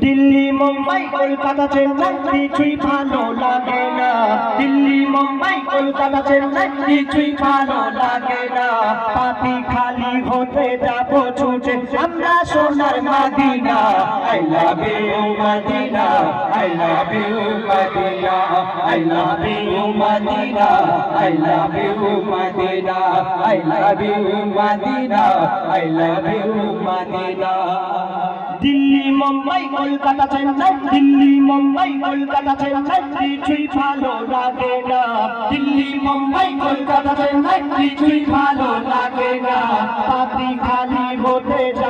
দিল্লি, মুম্বাই, কলকাতা, চেন্নাই, কিছুই ভালো লাগে না। দিল্লি, মুম্বাই, কলকাতা, চেন্নাই, কিছুই ভালো লাগে না। পাতি খালি হতে যাব ছুটে আমরা সোনার Madina I love you, Madina. I love you, Madina. I love you, Madina. I love you, Madina. I love you, Madina. I love you, Madina. Delhi Mumbai Kolkata Chennai Delhi Mumbai Kolkata Chennai কিছুই ভালো লাগে না দিল্লি মুম্বাই কলকাতা চেন্নাই কিছুই ভালো লাগে না পাতি খালি হতে যায়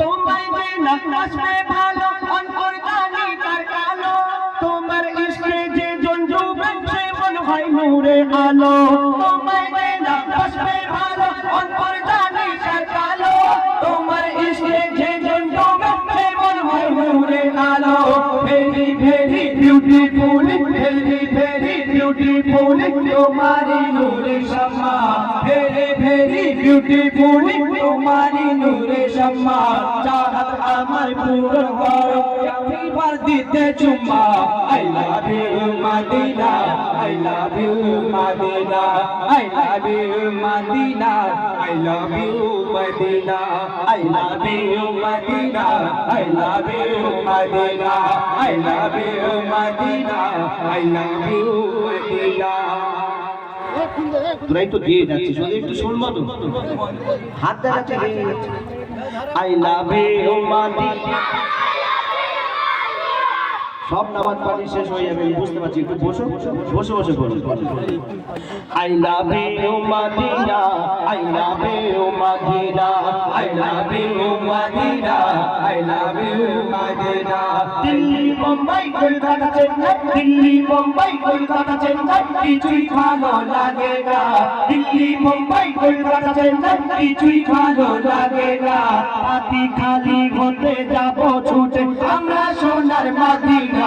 নাচবে ভালো অন্তর জানি তার কালো। তোমার ইশকে যে জন ডুবে সে মন হয় নূরে আলো। তোমায় যে নাচবে ভালো অন্তর জানি তার কালো। তোমার ইশকে যে জন ডুবে সে মন হয় নূরে আলো। Very very beautiful very very beautiful নূরে ভেরি বিউটিফুল তোমারি নূরে শামা চাহত আমার পুরো করো। এবার দিতে চুম্মা। I love you Madina. I love you Madina. I love you Madina. I love you Madina. I love you Madina. I love you Madina. I love you Madina. I love you Madina. তোরাই তো দিয়ে যাচ্ছিস ওদের একটু শুনব তো হাত দেখাচ্ছে। আই লাভ ইউ মাদিনা সব নামাজ পানি শেষ হয়ে যাবে বুঝতে পারছি একটু বসো বসে বসে বসে I love you, Madina. I love you, Madina. I love you, Madina. I love you, Madina. Delhi Mumbai Kolkata Chennai Delhi Mumbai Kolkata Chennai কিছুই ভালো লাগে না দিল্লি মুম্বাই কলকাতা চেন্নাই কিছুই লাগে না খালি হতে ছুটে আমরা সোনার মাদিনা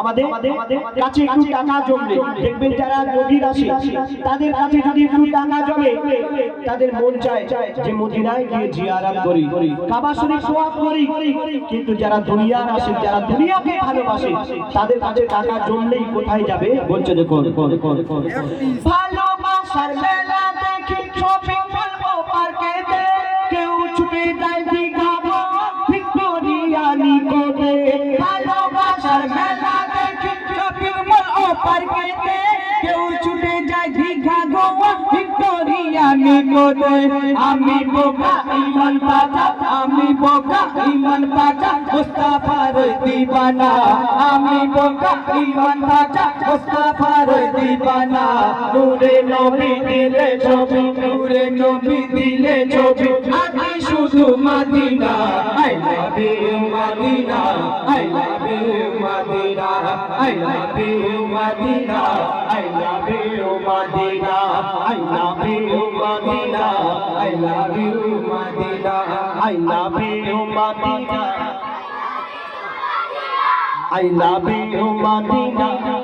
আমাদের কাছে একটু টাকা জমলে। দেখবেন যারা নদীর আসে তাদের কাছে যদি একটু টাকা জমে তাদের মন চায় যে মদিনায় গিয়ে জিয়ারাত করি। কাবা শরীফ সোয়াব করি। কিন্তু যারা দুনিয়ার আসে যারা দুনিয়াকে ভালোবাসে তাদের কাছে টাকা জমলেই কোথায় যাবে? বলছে দেখুন ভালোবাসার মেলা দেখি শপিং ভিক্টোরিয়া বোকা আমি বোকা, ইমান পাতা আমি বোকা, ইমান পাকা মুস্তাফার দিবানা। আমি বোকা, ইমান পাকা মুস্তাফার দিবানা। নূরে নবী দিলে ছবি, নূরে নবী দিলে ছবি। আমি শুধু Madina I love you Madina I love you Madina I love you Madina I love you Madina I love you Madina I love you Madina I love you Madina I love you, Madina.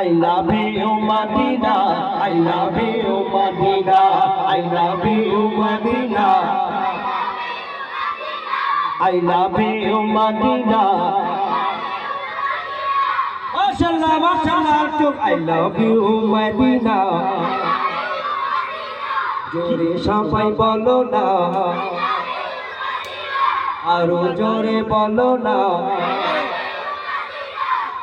I love you, Madina. I love you, Madina. I love you, Madina. I love you, Madina. Mashallah, mashallah, I love you, Madina. জোরে সবাই বলো না আরও জোরে বলো না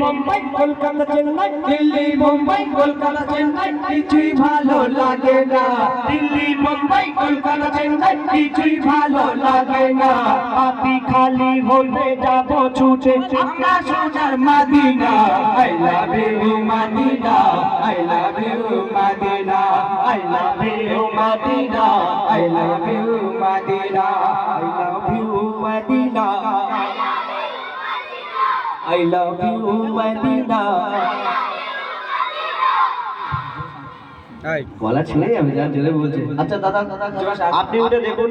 মুম্বাই, কলকাতা, চেন্নাই, দিল্লি, মুম্বাই, কলকাতা, চেন্নাই, কিছুই ভালো লাগে না। দিল্লি, মুম্বাই, কলকাতা, চেন্নাই, কিছুই ভালো লাগে না। পাপি খালি হতে যাব ছুটে। আমরা সোনার Madina. I love you Madina. I love you Madina. I love you Madina. I love you Madina. I love I love you, Medina. বলা ছিল আমি যা জোরে বলছি। আচ্ছা দাদা আপনি ওটা দেখুন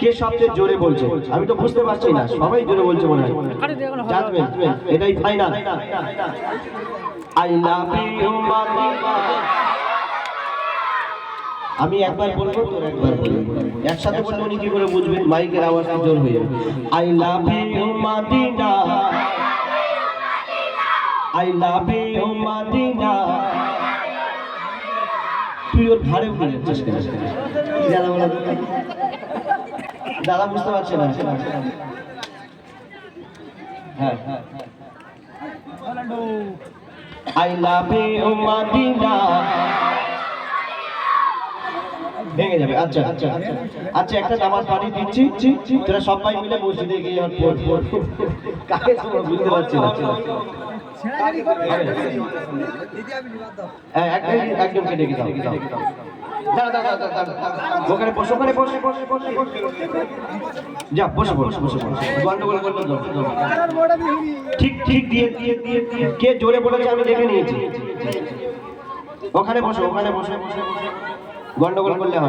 কে সবচেয়ে জোরে বলছে। আমি তো বুঝতে পারছি না সবাই জোরে বলছে মনে হয়। জানবেন এটাই final I love you Madina আমি একবার বলব তোর একবার বলবি। একসাথে বললে উনি কি করে বুঝবেন মাইকের আওয়াজটা জোর হয়ে যাবে। I love you Madina I love you Madina. তুই ওর ঘাড়ে উঠে যাচ্ছিস কেন দাদা বলো? দাদা বুঝতে পারছে না। হ্যাঁ আই লাভ ইউ মাদিনা। ভেঙে যাবে। আচ্ছা আচ্ছা আচ্ছা। একটা নামাজ পাঠিয়ে দিচ্ছি। তোরা সবাই মিলে মসজিদে গিয়ে কাকে বুঝতে পারছি না। হ্যাঁ, ওখানে বসো, ওখানে বসে বসে যা, বসে বসে গন্ডগোল। ঠিক ঠিক, দিয়ে দিয়ে দিয়ে দিয়ে। কে জোরে বলেছে আমি দেখে নিয়েছি। ওখানে বসে ওখানে বসে। বসে গন্ডগোল করলে হবে